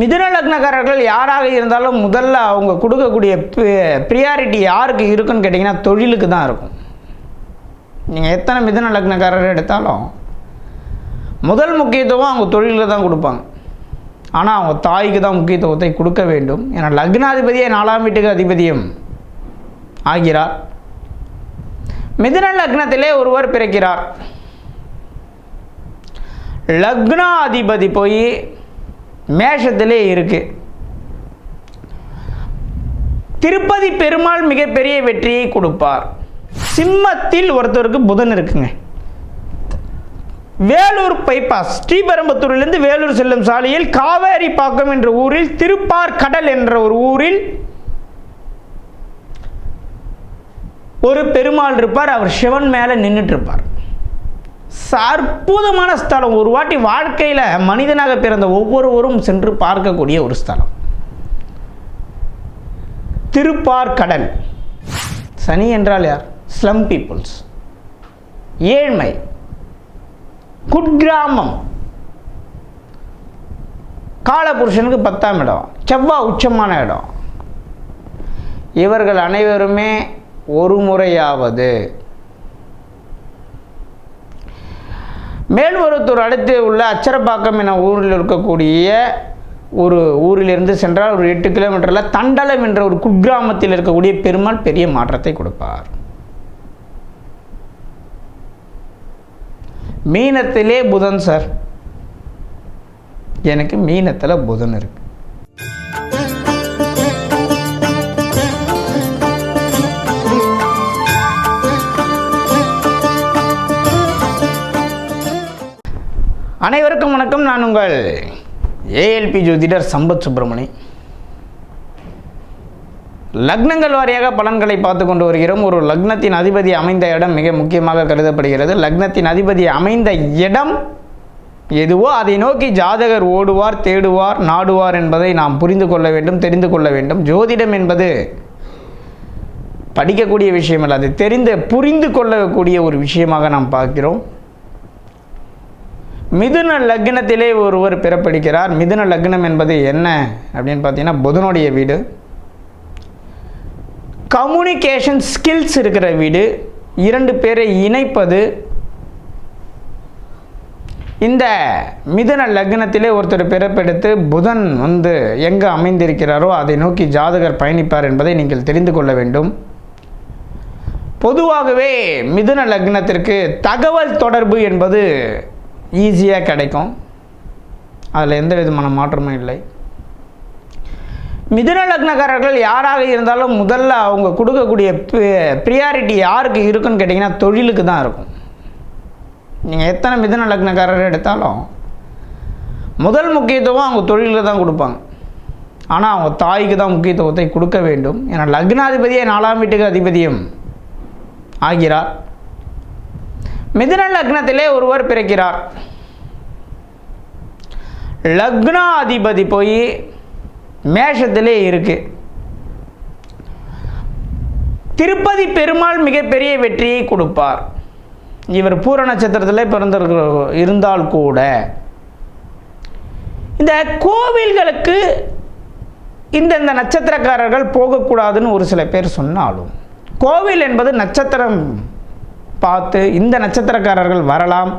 மிதுன லக்னக்காரர்கள் யாராக இருந்தாலும் முதல்ல அவங்க கொடுக்கக்கூடிய ப்ரியாரிட்டி யாருக்கு இருக்குன்னு கேட்டிங்கன்னா தொழிலுக்கு தான் இருக்கும். நீங்கள் எத்தனை மிதுன லக்னக்காரர் எடுத்தாலும் முதல் முக்கியத்துவம் அவங்க தொழிலில் தான் கொடுப்பாங்க. ஆனால் அவங்க தாய்க்கு தான் முக்கியத்துவத்தை கொடுக்க வேண்டும். ஏன்னா லக்னாதிபதியே நாலாம் வீட்டுக்கு அதிபதியும் ஆகிறார். மிதுன லக்னத்திலே ஒருவர் பிறக்கிறார். லக்னாதிபதி போய் மேஷத்திலே இருக்கு. திருப்பதி பெருமாள் மிகப்பெரிய வெற்றியை கொடுப்பார். சிம்மத்தில் ஒருத்தருக்கு புதன் இருக்குங்க. வேலூர் பைபாஸ் ஸ்ரீபெரும்புத்தூரிலிருந்து வேலூர் செல்லும் சாலையில் காவேரி பாக்கம் என்ற ஊரில் திருப்பார் கடல் என்ற ஒரு ஊரில் ஒரு பெருமாள் இருப்பார். அவர் சிவன் மேலே நின்றுட்டு இருப்பார். அற்புதமான ஸ்தலம். ஒரு வாட்டி வாழ்க்கையில் மனிதனாக பிறந்த ஒவ்வொருவரும் சென்று பார்க்கக்கூடிய ஒரு ஸ்தலம். திருப்பார் கடல் சனி என்றால் யார்? ஸ்லம் பீப்புள்ஸ் ஏழ்மை. குட்கிராமம். காலபுருஷனுக்கு பத்தாம் இடம். செவ்வாய் உச்சமான இடம். இவர்கள் அனைவருமே ஒரு முறையாவது மேல்மருவத்தூர் அடுத்து உள்ள அச்சரப்பாக்கம் என ஊரில் இருக்கக்கூடிய ஒரு ஊரிலிருந்து சென்றால் ஒரு எட்டு கிலோமீட்டரில் தண்டலம் என்ற ஒரு குக்கிராமத்தில் இருக்கக்கூடிய பெருமாள் பெரிய மாற்றத்தை கொடுப்பார். மீனத்திலே புதன் சார் எனக்கு மீனத்தில் புதன் இருக்கு. அனைவருக்கும் வணக்கம் நான் உங்கள் ஏஎல்பி ஜோதிடர் சம்பத் சுப்பிரமணி. லக்னங்கள் வாரியாக பலன்களை பார்த்து கொண்டு வருகிறோம். ஒரு லக்னத்தின் அதிபதி அமைந்த இடம் மிக முக்கியமாக கருதப்படுகிறது. லக்னத்தின் அதிபதி அமைந்த இடம் எதுவோ அதை நோக்கி ஜாதகர் ஓடுவார் தேடுவார் நாடுவார் என்பதை நாம் புரிந்து கொள்ள வேண்டும் தெரிந்து கொள்ள வேண்டும். ஜோதிடம் என்பது படிக்கக்கூடிய விஷயம் அல்ல அது தெரிந்து புரிந்து கொள்ளக்கூடிய ஒரு விஷயமாக நாம் பார்க்கிறோம். மிதுன லக்னத்திலே ஒருவர் பிறப்பெடுக்கிறார். மிதுன லக்னம் என்பது என்ன? அப்படின்னு பார்த்தீங்கன்னா புதனுடைய வீடு. கம்யூனிகேஷன் ஸ்கில்ஸ் இருக்கிற வீடு. இரண்டு பேரை இணைப்பது. இந்த மிதுன லக்னத்திலே ஒருத்தர் பிறப்பெடுத்து புதன் வந்து எங்கே அமைந்திருக்கிறாரோ அதை நோக்கி ஜாதகர் பயணிப்பார் என்பதை நீங்கள் தெரிந்து கொள்ள வேண்டும். பொதுவாகவே மிதுன லக்னத்திற்கு தகவல் தொடர்பு என்பது ஈஸியாக கிடைக்கும். அதில் எந்த விதமான மாற்றமும் இல்லை. மிதுன லக்னக்காரர்கள் யாராக இருந்தாலும் முதல்ல அவங்க கொடுக்கக்கூடிய ப்ரியாரிட்டி யாருக்கு இருக்குன்னு கேட்டிங்கன்னா தொழிலுக்கு தான் இருக்கும். நீங்கள் எத்தனை மிதுன லக்னக்காரர் எடுத்தாலும் முதல் முக்கியத்துவம் அவங்க தொழிலுக்கு தான் கொடுப்பாங்க. ஆனால் அவங்க தாய்க்கு தான் முக்கியத்துவத்தை கொடுக்க வேண்டும். ஏன்னா லக்னாதிபதியே நாலாம் வீட்டுக்கு அதிபதியும் ஆகிறார். மிதுன லக்னத்திலே ஒருவர் பிறக்கிறார். லக்னாதிபதி போய் மேஷத்திலே இருக்கு. திருப்பதி பெருமாள் மிகப்பெரிய வெற்றியை கொடுப்பார். இவர் பூர நட்சத்திரத்தில் பிறந்திருக்கிற இருந்தால் கூட. இந்த கோவில்களுக்கு இந்தந்த நட்சத்திரக்காரர்கள் போகக்கூடாதுன்னு ஒரு சில பேர் சொன்னாலும் கோவில் என்பது நட்சத்திரம். பார்த்து இந்த நட்சத்திரக்காரர்கள் வரலாம்.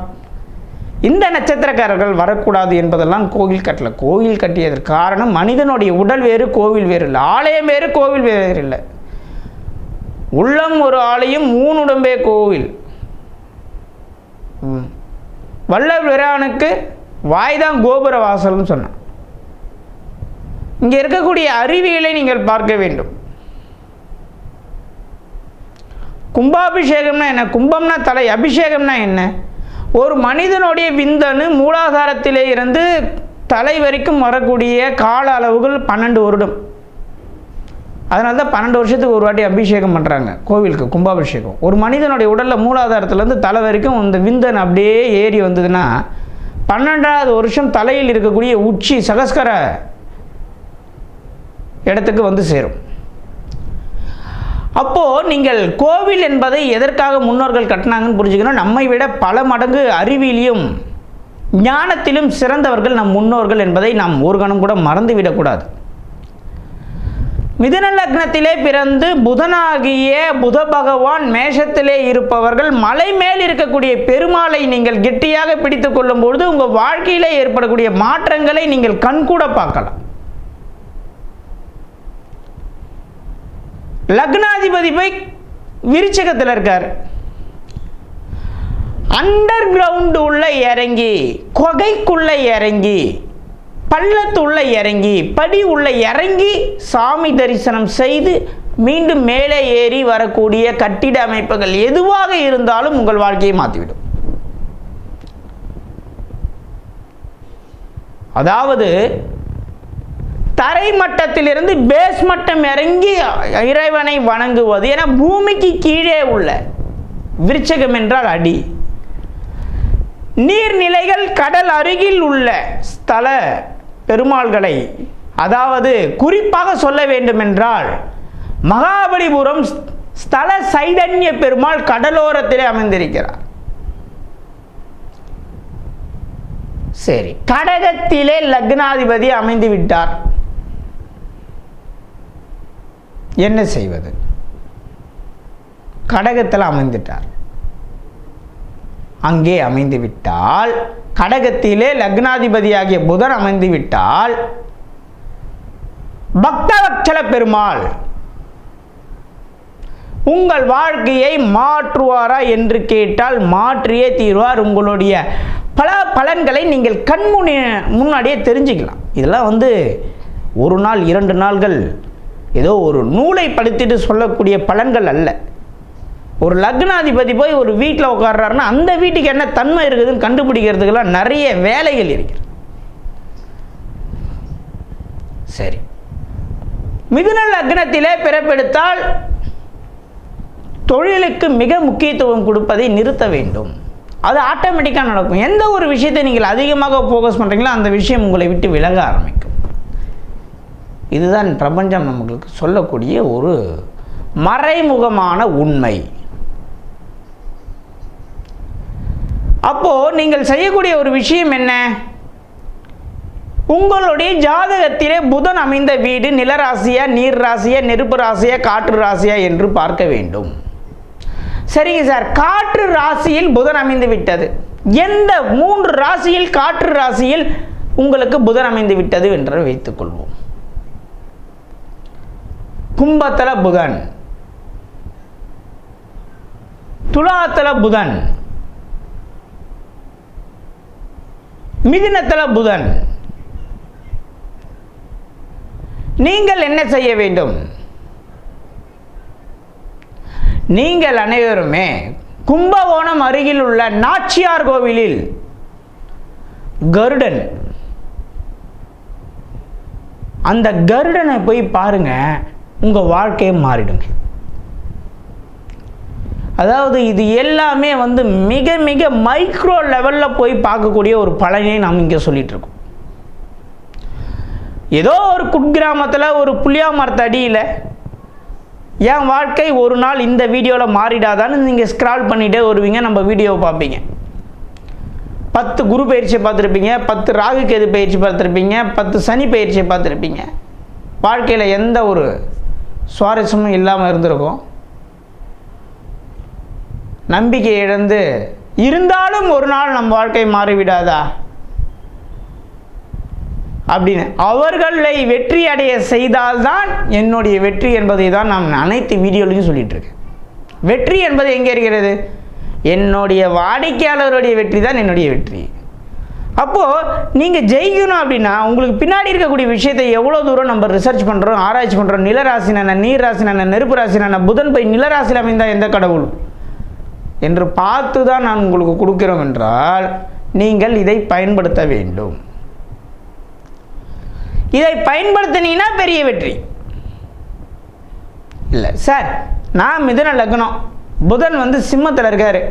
இந்த நட்சத்திரக்காரர்கள் வரக்கூடாது என்பதெல்லாம் கோவில் கட்டல. கோவில் கட்டியதற்கு காரணம் மனிதனுடைய உடல் வேறு கோவில் வேறு இல்லை. ஆலயம் வேறு கோவில் வேறு இல்லை. உள்ளம் ஒரு ஆலயம் மூணுடம்பே கோவில். வல்லவிரானுக்கு வாய்தான் கோபுர வாசல்னு சொன்னான். இங்கே இருக்கக்கூடிய அறிவியலை நீங்கள் பார்க்க வேண்டும். கும்பாபிஷேகம்னா என்ன? கும்பம்னா தலை அபிஷேகம்னா என்ன? ஒரு மனிதனுடைய விந்தணு மூலாதாரத்திலே இருந்து தலை வரைக்கும் வரக்கூடிய கால அளவுகள் பன்னெண்டு வருடம். அதனால தான் பன்னெண்டு வருஷத்துக்கு ஒரு வாட்டி அபிஷேகம் பண்ணுறாங்க கோவிலுக்கு கும்பாபிஷேகம். ஒரு மனிதனுடைய உடலில் மூலாதாரத்துலேருந்து தலை வரைக்கும் இந்த விந்தன் அப்படியே ஏறி வந்ததுன்னா பன்னெண்டாவது வருஷம் தலையில் இருக்கக்கூடிய உச்சி சகஸ்கர இடத்துக்கு வந்து சேரும். அப்போது நீங்கள் கோவில் என்பதை எதற்காக முன்னோர்கள் கட்டினாங்கன்னு புரிஞ்சுக்கணும். நம்மை விட பல மடங்கு அறிவியலையும் ஞானத்திலும் சிறந்தவர்கள் நம் முன்னோர்கள் என்பதை நாம் ஒரு கணம் கூட மறந்துவிடக்கூடாது. மிதுன லக்னத்திலே பிறந்து புதனாகிய புத பகவான் மேஷத்திலே இருப்பவர்கள் மலை மேல் இருக்கக்கூடிய பெருமாளை நீங்கள் கெட்டியாக பிடித்து கொள்ளும் பொழுது உங்கள் வாழ்க்கையிலே ஏற்படக்கூடிய மாற்றங்களை நீங்கள் கண்கூட பார்க்கலாம். லக்னாதிபதி போய் விருச்சகத்தில் இருக்கார். அண்டர் கிரவுண்டு உள்ள இறங்கி கொகைக்குள்ள இறங்கி பள்ளத்துள்ள இறங்கி படி உள்ள இறங்கி சாமி தரிசனம் செய்து மீண்டும் மேலே ஏறி வரக்கூடிய கட்டிட அமைப்புகள் எதுவாக இருந்தாலும் உங்கள் வாழ்க்கையை மாற்றிவிடும். அதாவது தரை மட்டத்திலிருந்து பேஸ் மட்டம் இறங்கி இறைவனை வணங்குவது. என பூமிக்கு கீழே உள்ள விருச்சகம் என்றால் அடி. நீர்நிலைகள் கடல் அருகில் உள்ள ஸ்தல பெருமாள்களை அதாவது குறிப்பாக சொல்ல வேண்டுமென்றால் மகாபலிபுரம் ஸ்தல சைதன்ய பெருமாள் கடலோரத்திலே அமைந்திருக்கிறார். சரி கடகத்திலே லக்னாதிபதி அமைந்து விட்டார் என்ன செய்வது? கடகத்தில் அமைந்துட்டார் அங்கே அமைந்து விட்டால் கடகத்திலே லக்னாதிபதியாகிய புதன் அமைந்து விட்டால் பக்தவட்சல பெருமாள் உங்கள் வாழ்க்கையை மாற்றுவாரா என்று கேட்டால் மாற்றியே தீர்வார் உங்களுடைய பல பலன்களை நீங்கள் கண்முனி முன்னாடியே தெரிஞ்சுக்கலாம். இதெல்லாம் வந்து ஒரு நாள் இரண்டு நாள்கள் ஏதோ ஒரு நூலை படித்துட்டு சொல்லக்கூடிய பலன்கள் அல்ல. ஒரு லக்னாதிபதி போய் ஒரு வீட்டில் உட்காடுறாருன்னா அந்த வீட்டுக்கு என்ன தன்மை இருக்குதுன்னு கண்டுபிடிக்கிறதுக்கெல்லாம் நிறைய வேலைகள் இருக்கிறது. சரி. மிதுன லக்னத்திலே பிறப்பெடுத்தால் தொழிலுக்கு மிக முக்கியத்துவம் கொடுப்பதை நிறுத்த வேண்டும். அது ஆட்டோமேட்டிக்காக நடக்கும். எந்த ஒரு விஷயத்தை நீங்கள் அதிகமாக ஃபோக்கஸ் பண்ணுறீங்களோ அந்த விஷயம் உங்களை விட்டு விலக ஆரம்பிக்கும். இதுதான் பிரபஞ்சம் நம்மளுக்கு சொல்லக்கூடிய ஒரு மறைமுகமான உண்மை. அப்போது நீங்கள் செய்யக்கூடிய ஒரு விஷயம் என்ன? உங்களுடைய ஜாதகத்திலே புதன் அமைந்த வீடு நிலராசியா நீர் ராசியா நெருப்பு ராசியா காற்று ராசியா என்று பார்க்க வேண்டும். சரிங்க சார். காற்று ராசியில் புதன் அமைந்து விட்டது. எந்த மூன்று ராசியில் காற்று ராசியில் உங்களுக்கு புதன் அமைந்து விட்டது என்று வைத்துக்கொள்வோம். கும்பத்தல புதன். துலாத்தல புதன். மிதினத்தல புதன். நீங்கள் என்ன செய்ய வேண்டும்? நீங்கள் அனைவருமே கும்பகோணம் அருகில் உள்ள நாச்சியார் கோவிலில் கருடன். அந்த கருடனை போய் பாருங்க. உங்கள் வாழ்க்கையை மாறிடுங்க. அதாவது இது எல்லாமே வந்து மிக மிக மைக்ரோ லெவலில் போய் பார்க்கக்கூடிய ஒரு பலனை நாம் இங்கே சொல்லிகிட்ருக்கோம் ஏதோ ஒரு குட்கிராமத்தில் ஒரு புளியா மரத்து அடியில் என் வாழ்க்கை ஒரு நாள் இந்த வீடியோவில் மாறிடாதான்னு நீங்கள் ஸ்க்ரால் பண்ணிகிட்டே வருவீங்க நம்ம வீடியோவை பார்ப்பீங்க. பத்து குரு பயிற்சியை பார்த்துருப்பீங்க பத்து ராகு கேது பயிற்சி பார்த்துருப்பீங்க பத்து சனி பயிற்சியை பார்த்துருப்பீங்க. வாழ்க்கையில் எந்த ஒரு சுவாரஸ்யமும் இல்லாமல் இருந்திருக்கும். நம்பிக்கை இழந்து இருந்தாலும் ஒரு நாள் நம் வாழ்க்கை மாறிவிடாதா? அப்படின்னு அவர்களை வெற்றி அடைய செய்தால்தான் என்னுடைய வெற்றி என்பதை தான் நான் அனைத்து வீடியோலையும் சொல்லிட்டு இருக்கேன் வெற்றி என்பது எங்கே இருக்கிறது? என்னுடைய வாடிக்கையாளருடைய வெற்றி தான் என்னுடைய வெற்றி. அப்போது நீங்கள் ஜெயிக்கணும் அப்படின்னா உங்களுக்கு பின்னாடி இருக்கக்கூடிய விஷயத்தை எவ்வளோ தூரம் நம்ம ரிசர்ச் பண்ணுறோம் ஆராய்ச்சி பண்ணுறோம் நிலராசினான நீர் ராசினான நெருப்பு ராசினான புதன் போய் நிலராசியில் அமைந்தால் எந்த கடவுள்? என்று பார்த்து தான் நான் உங்களுக்கு கொடுக்கிறோம் என்றால் நீங்கள் இதை பயன்படுத்த வேண்டும். இதை பயன்படுத்தினீங்கன்னா பெரிய வெற்றி. இல்லை சார் நான் மிதன லக்னம். புதன் வந்து சிம்மத்தில் இருக்காரு.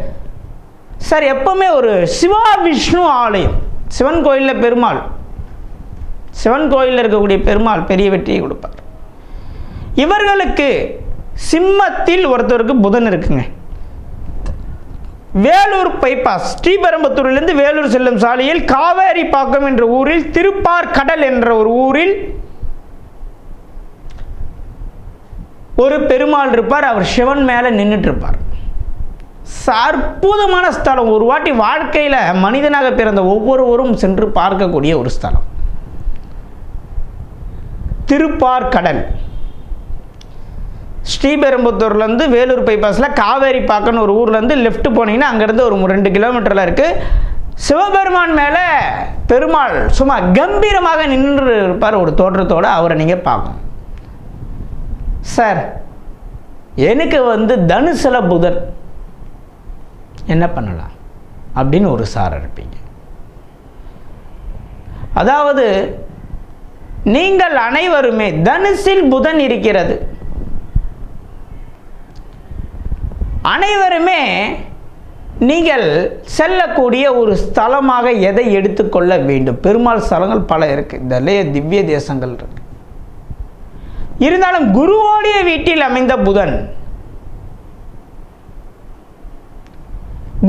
சார் எப்பவுமே ஒரு சிவா விஷ்ணு ஆலயம். சிவன் கோயிலில் பெருமாள். சிவன் கோயிலில் இருக்கக்கூடிய பெருமாள் பெரிய வெற்றியை கொடுப்பார். இவர்களுக்கு சிம்மத்தில் ஒருத்தருக்கு புதன் இருக்குங்க. வேலூர் பைபாஸ் ஸ்ரீபெரும்புத்தூரிலிருந்து வேலூர் செல்லும் சாலையில் காவேரி பாக்கம் என்ற ஊரில் திருப்பார் கடல் என்ற ஒரு ஊரில் ஒரு பெருமாள் இருப்பார். அவர் சிவன் மேலே நின்றுட்டு இருப்பார். அற்புதமான ஸ்தலம். ஒரு வாட்டி வாழ்க்கையில் மனிதனாக பிறந்த ஒவ்வொருவரும் சென்று பார்க்கக்கூடிய ஒரு ஸ்தலம். திருப்பார் கடல் ஸ்ரீபெரும்புத்தூர்லேருந்து வேலூர் பைபாஸில் காவேரி பாக்கன்னு ஒரு ஊர்லேருந்து லெஃப்ட் போனீங்கன்னா அங்கேருந்து ஒரு ரெண்டு கிலோமீட்டரில் இருக்குது சிவபெருமான் மேலே பெருமாள் சும்மா கம்பீரமாக நின்று இருப்பார் ஒரு தோற்றத்தோடு அவரை நீங்கள் பார்க்கணும். சார் எனக்கு வந்து தனுசில் புதன். என்ன பண்ணலாம்? அப்படின்னு ஒரு சார் இருப்பீங்க அதாவது நீங்கள் அனைவருமே தனுசில் புதன் இருக்கிறது. அனைவருமே நீங்கள் செல்லக்கூடிய ஒரு ஸ்தலமாக எதை எடுத்துக்கொள்ள வேண்டும்? பெருமாள் ஸ்தலங்கள் பல இருக்கு. இந்த திவ்ய தேசங்கள் இருக்கு. இருந்தாலும் குருவோடைய வீட்டில் அமைந்த புதன்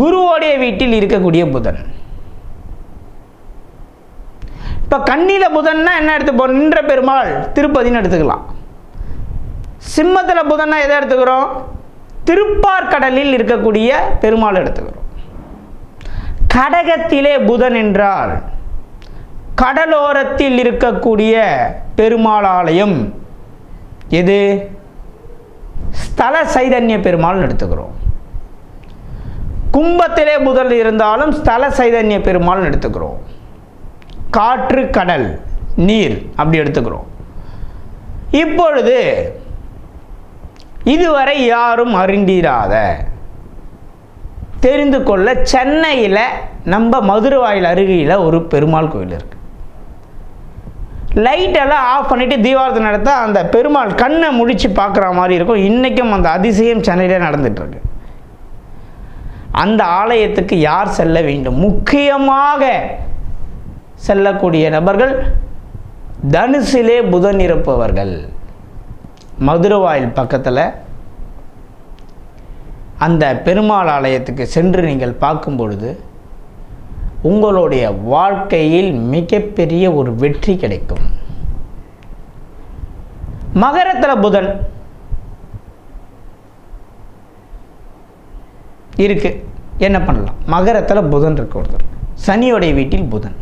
குருவோடைய வீட்டில் இருக்கக்கூடிய புதன். இப்போ கண்ணில புதன்னா என்ன எடுத்துப்போம் நின்ற பெருமாள் திருப்பதின்னு எடுத்துக்கலாம். சிம்மத்தில் புதன்னா எதை எடுத்துக்கிறோம்? திருப்பார்கடலில் இருக்கக்கூடிய பெருமாள் எடுத்துக்கிறோம். கடகத்திலே புதன் என்றால் கடலோரத்தில் இருக்கக்கூடிய பெருமாள் ஆலயம் எது? ஸ்தல சைதன்ய பெருமாள் எடுத்துக்கிறோம். கும்பத்திலே புதன் இருந்தாலும் ஸ்தல சைதன்ய பெருமாள்னு எடுத்துக்கிறோம். காற்று கடல் நீர் அப்படி எடுத்துக்கிறோம். இப்பொழுது இதுவரை யாரும் அறிந்திராத தெரிந்து கொள்ள சென்னையில் நம்ம மதுரவாயில் அருகில் ஒரு பெருமாள் கோயில் இருக்கு. லைட்டெல்லாம் ஆஃப் பண்ணிவிட்டு தீபாவளி நடத்த அந்த பெருமாள் கண்ணை முழிச்சு பார்க்குற மாதிரி இருக்கும். இன்றைக்கும் அந்த அதிசயம் சென்னையில் நடந்துகிட்ருக்கு அந்த ஆலயத்துக்கு யார் செல்ல வேண்டும்? முக்கியமாக செல்லக்கூடிய நபர்கள் தனுசிலே புதன் இருப்பவர்கள். மதுரவாயில் பக்கத்தில் அந்த பெருமாள் ஆலயத்துக்கு சென்று நீங்கள் பார்க்கும் பொழுது உங்களுடைய வாழ்க்கையில் மிகப்பெரிய ஒரு வெற்றி கிடைக்கும். மகரத்தில் புதன். இருக்குது என்ன பண்ணலாம்? மகரத்தில் புதன் இருக்கு ஒருத்தர். சனியோடைய வீட்டில் புதன்.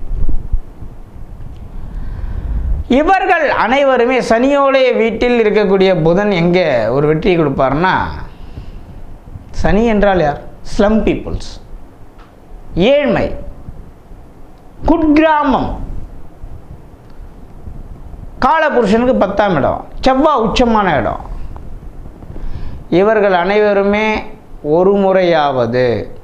இவர்கள் அனைவருமே சனியோடைய வீட்டில் இருக்கக்கூடிய புதன் எங்கே ஒரு வெற்றியை கொடுப்பார்னா சனி என்றால் யார்? Slum peoples. ஏழ்மை. குட்கிராமம். காலபுருஷனுக்கு பத்தாம் இடம். செவ்வாய் உச்சமான இடம். இவர்கள் அனைவருமே ஒரு முறையாவது.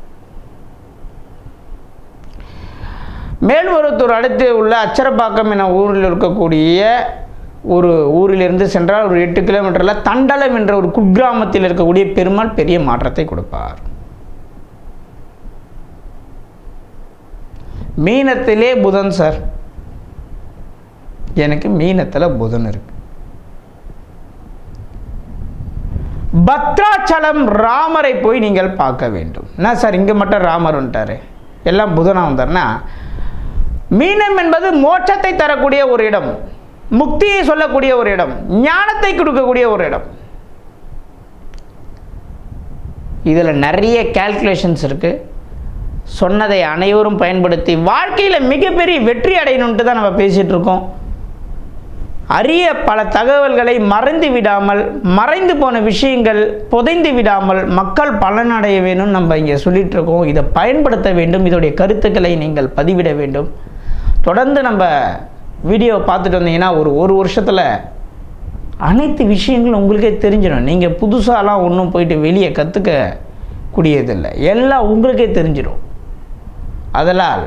மேல்மருவத்தூர் அடுத்து உள்ள அச்சரப்பாக்கம் என ஊரில் இருக்கக்கூடிய ஒரு ஊரிலிருந்து சென்றால் ஒரு எட்டு கிலோமீட்டரில் தண்டலம் என்ற ஒரு குக்கிராமத்தில் இருக்கக்கூடிய பெருமாள் பெரிய மாற்றத்தை கொடுப்பார். மீனத்திலே புதன் சார். எனக்கு மீனத்தில் புதன் இருக்கு. பத்ராச்சலம் ராமரை போய் நீங்கள் பார்க்க வேண்டும். என்ன சார் இங்கே மட்டும் ராமர் எல்லாம் புதனாக வந்தார்னா மீனம் என்பது மோட்சத்தை தரக்கூடிய ஒரு இடம். முக்தியை சொல்லக்கூடிய ஒரு இடம். ஞானத்தை கொடுக்கக்கூடிய ஒரு இடம். இதில் நிறைய கால்குலேஷன்ஸ் இருக்குது சொன்னதை அனைவரும் பயன்படுத்தி வாழ்க்கையில் மிகப்பெரிய வெற்றி அடையணுன்ட்டு தான் நம்ம பேசிகிட்டு இருக்கோம். அரிய பல தகவல்களை மறைந்து விடாமல் மறைந்து போன விஷயங்கள் புதைந்து விடாமல் மக்கள் பலனடைய வேணும் நம்ம இங்கே சொல்லிகிட்ருக்கோம் இதை பயன்படுத்த வேண்டும். இதோடைய கருத்துக்களை நீங்கள் பதிவிட வேண்டும். தொடர்ந்து நம்ம வீடியோ பார்த்துட்டு வந்தீங்கன்னா ஒரு ஒரு வருஷத்தில் அனைத்து விஷயங்களும் உங்களுக்கே தெரிஞ்சிடும். நீங்கள் புதுசாலாம் ஒன்றும் போயிட்டு வெளியே கற்றுக்க கூடியதில்லை எல்லாம் உங்களுக்கே தெரிஞ்சிடும். அதனால்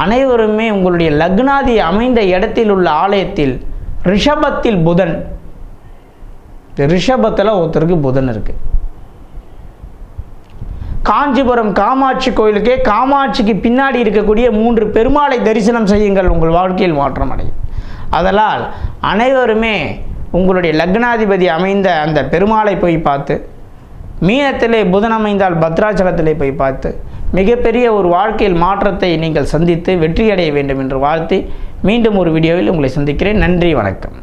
அனைவருமே உங்களுடைய லக்னாதி அமைந்த இடத்தில் உள்ள ஆலயத்தில் ரிஷபத்தில் புதன். ரிஷபத்தில் ஒருத்தருக்கு புதன் இருக்கு. காஞ்சிபுரம் காமாட்சி கோயிலுக்கே காமாட்சிக்கு பின்னாடி இருக்கக்கூடிய மூன்று பெருமாளை தரிசனம் செய்யுங்கள் உங்கள் வாழ்க்கையில் மாற்றம் அடையும். அதனால் அனைவருமே உங்களுடைய லக்னாதிபதி அமைந்த அந்த பெருமாளை போய் பார்த்து மீனத்திலே புதன் அமைந்தால் பத்ராச்சலத்திலே போய் பார்த்து மிகப்பெரிய ஒரு வாழ்க்கையில் மாற்றத்தை நீங்கள் சந்தித்து வெற்றியடைய வேண்டும் என்று வாழ்த்தி மீண்டும் ஒரு வீடியோவில் உங்களை சந்திக்கிறேன். நன்றி வணக்கம்.